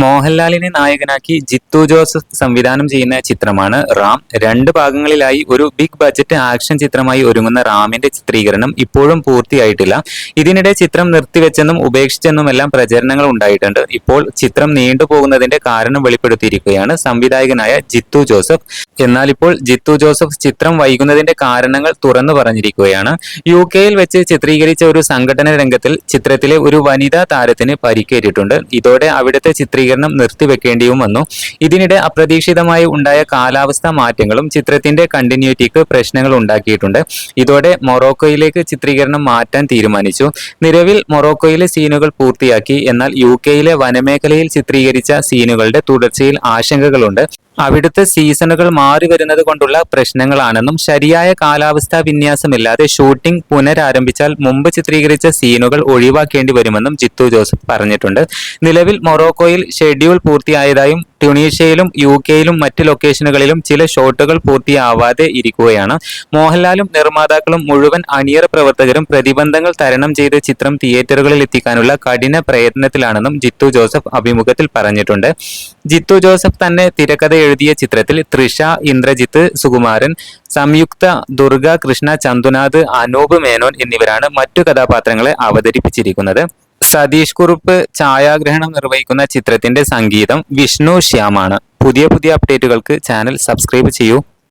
മോഹൻലാലിനെ നായകനാക്കി ജിത്തു ജോസഫ് സംവിധാനം ചെയ്യുന്ന ചിത്രമാണ് റാം. രണ്ട് ഭാഗങ്ങളിലായി ഒരു ബിഗ് ബജറ്റ് ആക്ഷൻ ചിത്രമായി ഒരുങ്ങുന്ന റാമിന്റെ ചിത്രീകരണം ഇപ്പോഴും പൂർത്തിയായിട്ടില്ല. ഇതിനിടെ ചിത്രം നിർത്തിവെച്ചെന്നും ഉപേക്ഷിച്ചെന്നുമെല്ലാം പ്രചരണങ്ങൾ ഉണ്ടായിട്ടുണ്ട്. ഇപ്പോൾ ചിത്രം നീണ്ടുപോകുന്നതിന്റെ കാരണം വെളിപ്പെടുത്തിയിരിക്കുകയാണ് സംവിധായകനായ ജിത്തു ജോസഫ്. എന്നാൽ ഇപ്പോൾ ജിത്തു ജോസഫ് ചിത്രം വൈകുന്നതിന്റെ കാരണങ്ങൾ തുറന്നു പറഞ്ഞിരിക്കുകയാണ്. യു കെയിൽ വെച്ച് ചിത്രീകരിച്ച ഒരു സംഘടന രംഗത്തിൽ ചിത്രത്തിലെ ഒരു വനിതാ താരത്തിന് പരിക്കേറ്റിട്ടുണ്ട്. ഇതോടെ അവിടുത്തെ ചിത്രീകരണം നിർത്തിവെക്കേണ്ടിയും വന്നു. ഇതിനിടെ അപ്രതീക്ഷിതമായി ഉണ്ടായ കാലാവസ്ഥാ മാറ്റങ്ങളും ചിത്രത്തിന്റെ കണ്ടിന്യൂറ്റിക്ക് പ്രശ്നങ്ങൾ ഉണ്ടാക്കിയിട്ടുണ്ട്. ഇതോടെ മൊറോക്കോയിലേക്ക് ചിത്രീകരണം മാറ്റാൻ തീരുമാനിച്ചു. നിലവിൽ മൊറോക്കോയിലെ സീനുകൾ പൂർത്തിയാക്കി. എന്നാൽ യു കെയിലെ വനമേഖലയിൽ ചിത്രീകരിച്ച സീനുകളുടെ തുടർച്ചയിൽ ആശങ്കകളുണ്ട്. അവിടുത്തെ സീസണുകൾ മാറി വരുന്നത് കൊണ്ടുള്ള പ്രശ്നങ്ങളാണെന്നും ശരിയായ കാലാവസ്ഥാ വിന്യാസമില്ലാതെ ഷൂട്ടിംഗ് പുനരാരംഭിച്ചാൽ മുമ്പ് ചിത്രീകരിച്ച സീനുകൾ ഒഴിവാക്കേണ്ടി വരുമെന്നും ജിത്തു ജോസഫ് പറഞ്ഞിട്ടുണ്ട്. നിലവിൽ മൊറോക്കോയിൽ ഷെഡ്യൂൾ പൂർത്തിയായതായും ട്യൂണീഷ്യയിലും യു കെയിലും മറ്റ് ലൊക്കേഷനുകളിലും ചില ഷോട്ടുകൾ പൂർത്തിയാവാതെ ഇരിക്കുകയാണ്. മോഹൻലാലും നിർമ്മാതാക്കളും മുഴുവൻ അണിയറ പ്രവർത്തകരും പ്രതിബന്ധങ്ങൾ തരണം ചെയ്ത് ചിത്രം തിയേറ്ററുകളിൽ എത്തിക്കാനുള്ള കഠിന പ്രയത്നത്തിലാണെന്നും ജിത്തു ജോസഫ് അഭിമുഖത്തിൽ പറഞ്ഞിട്ടുണ്ട്. ജിത്തു ജോസഫ് തന്നെ തിരക്കഥ എഴുതിയ ചിത്രത്തിൽ തൃഷ ഇന്ദ്രജിത്ത് സുകുമാരൻ സംയുക്ത ദുർഗ കൃഷ്ണ ചന്തുനാഥ് അനൂപ് മേനോൻ എന്നിവരാണ് മറ്റു കഥാപാത്രങ്ങളെ അവതരിപ്പിച്ചിരിക്കുന്നത്. സതീഷ് കുറുപ്പ് ഛായാഗ്രഹണം നിർവഹിക്കുന്ന ചിത്രത്തിന്റെ സംഗീതം വിഷ്ണു ശ്യാമാണ്. പുതിയ പുതിയ അപ്ഡേറ്റുകൾക്ക് ചാനൽ സബ്സ്ക്രൈബ് ചെയ്യൂ.